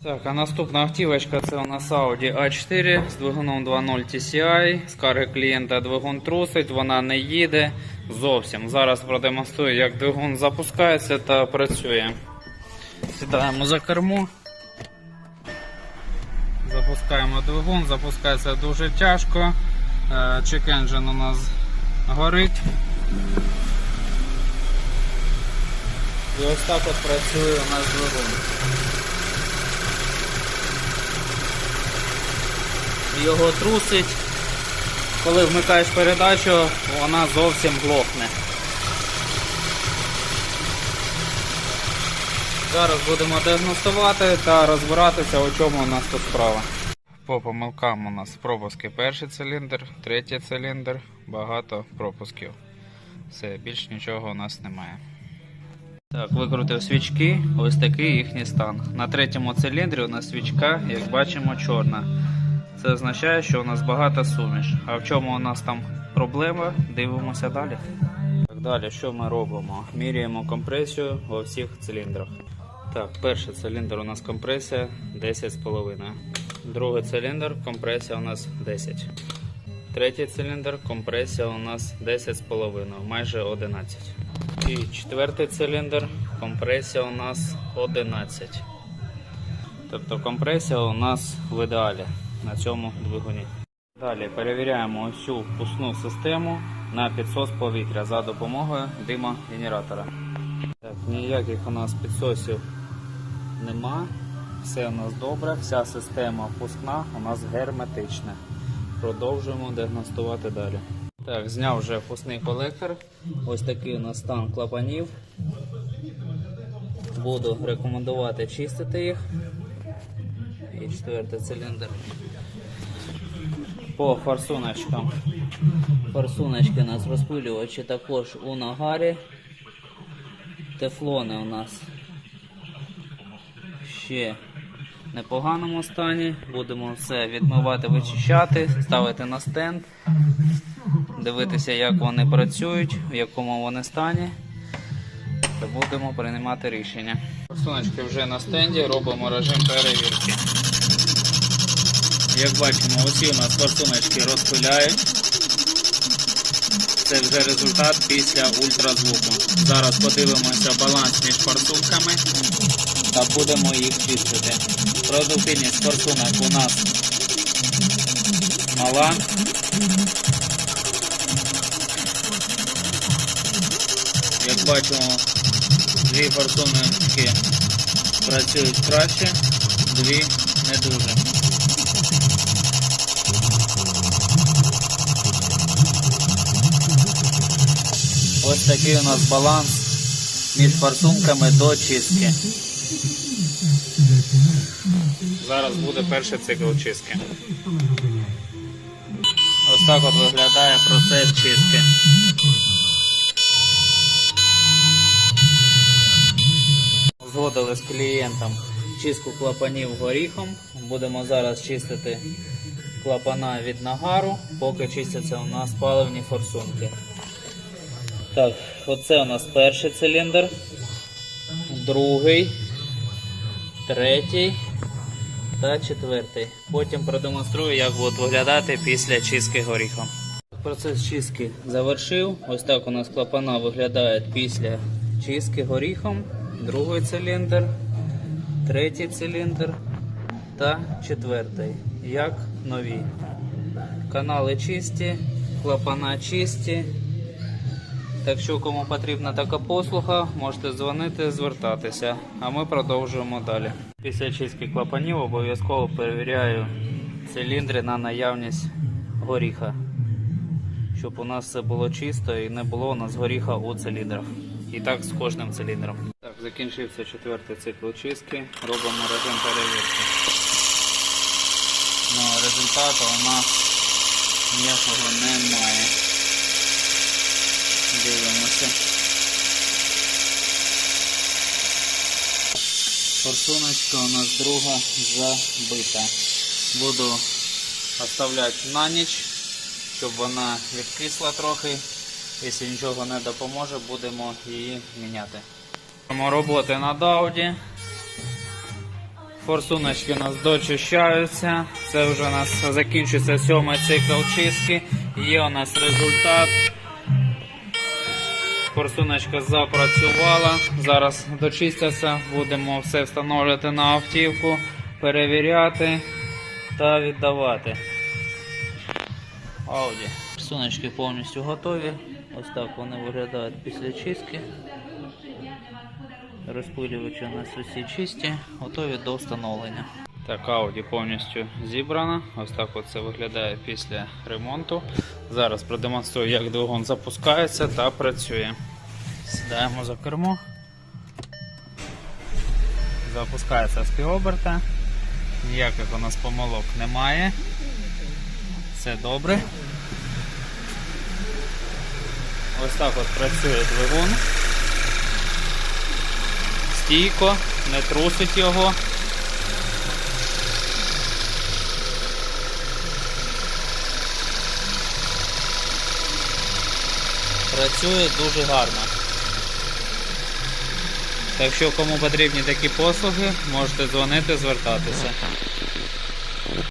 Так, а наступна автівочка це у нас Audi A4 з двигуном 2.0 TCI. Скарги клієнта двигун трусить, вона не їде зовсім. Зараз продемонструю, як двигун запускається та працює. Сідаємо за кермо. Запускаємо двигун, запускається дуже тяжко. Е, Check engine у нас горить. І ось так от працює у нас двигун. Його трусить. Коли вмикаєш передачу, вона зовсім глохне. Зараз будемо діагностувати та розбиратися, у чому у нас тут справа. По помилкам у нас пропуски перший циліндр, третій циліндр, багато пропусків. Все, більш нічого у нас немає. Так, викрутив свічки, ось такий їхній стан. На третьому циліндрі у нас свічка, як бачимо, чорна. Це означає, що у нас багата суміш. А в чому у нас там проблема? Дивимося далі. Так, далі, що ми робимо? Міряємо компресію во всіх циліндрах. Так, перший циліндр у нас компресія 10,5. Другий циліндр компресія у нас 10. Третій циліндр компресія у нас 10,5, майже 11. І четвертий циліндр компресія у нас 11. Тобто компресія у нас в ідеалі на цьому двигуні. Далі перевіряємо всю впускну систему на підсос повітря за допомогою димогенератора. Так, ніяких у нас підсосів нема. Все у нас добре, вся система впускна у нас герметична. Продовжуємо діагностувати далі. Так, зняв вже впускний колектор. Ось такий у нас стан клапанів. Буду рекомендувати чистити їх. І четвертий циліндр. По форсуночкам. Форсуночки у нас розпилювачі також у нагарі. Тефлони у нас ще в непоганому стані. Будемо все відмивати, вичищати, ставити на стенд, дивитися, як вони працюють, в якому вони стані. Та будемо приймати рішення. Форсуночки вже на стенді, робимо режим перевірки. Як бачимо, усі у нас форсуночки розпиляють. Це вже результат після ультразвуку. Зараз подивимося баланс між форсунками та будемо їх чистити. Продуктивність форсунок у нас мала. Як бачимо, дві форсунки працюють краще, дві не дуже. Ось такий у нас баланс між форсунками до чистки. Зараз буде перший цикл чистки. Ось так от виглядає процес чистки. Згодили з клієнтом чистку клапанів горіхом. Будемо зараз чистити клапана від нагару, поки чистяться у нас паливні форсунки. Так, оце у нас перший циліндр, другий, третій та четвертий. Потім продемонструю, як будуть виглядати після чистки горіхом. Процес чистки завершив. Ось так у нас клапана виглядають після чистки горіхом. Другий циліндр, третій циліндр та четвертий. Як нові. Канали чисті, клапана чисті. Так що, кому потрібна така послуга, можете дзвонити, звертатися, а ми продовжуємо далі. Після чистки клапанів обов'язково перевіряю циліндри на наявність горіха, щоб у нас все було чисто і не було у нас горіха у циліндрах. І так з кожним циліндром. Так, закінчився четвертий цикл чистки. Робимо режим перевірки. Ну, результату у нас ніякого немає. Дивимося. Форсуночка у нас друга забита. Буду оставляти на ніч, щоб вона відкисла трохи. Якщо нічого не допоможе, будемо її міняти. Роботи над Audi. Форсуночки у нас дочищаються. Це вже у нас закінчується сьомий цикл чистки. Є у нас результат. Форсуночка запрацювала. Зараз дочистяться, будемо все встановлювати на автівку, перевіряти та віддавати. Ауді. Форсуночки повністю готові. Ось так вони виглядають після чистки. Розпилювачі у нас усі чисті, готові до встановлення. Так, Audi повністю зібрана. Ось так це виглядає після ремонту. Зараз продемонструю, як двигун запускається та працює. Сідаємо за кермо. Запускається з. Ніяких у нас помилок немає. Все добре. Ось так от працює двигун. Стійко, не трусить його. Працює дуже гарно. Так що кому потрібні такі послуги, можете дзвонити, звертатися.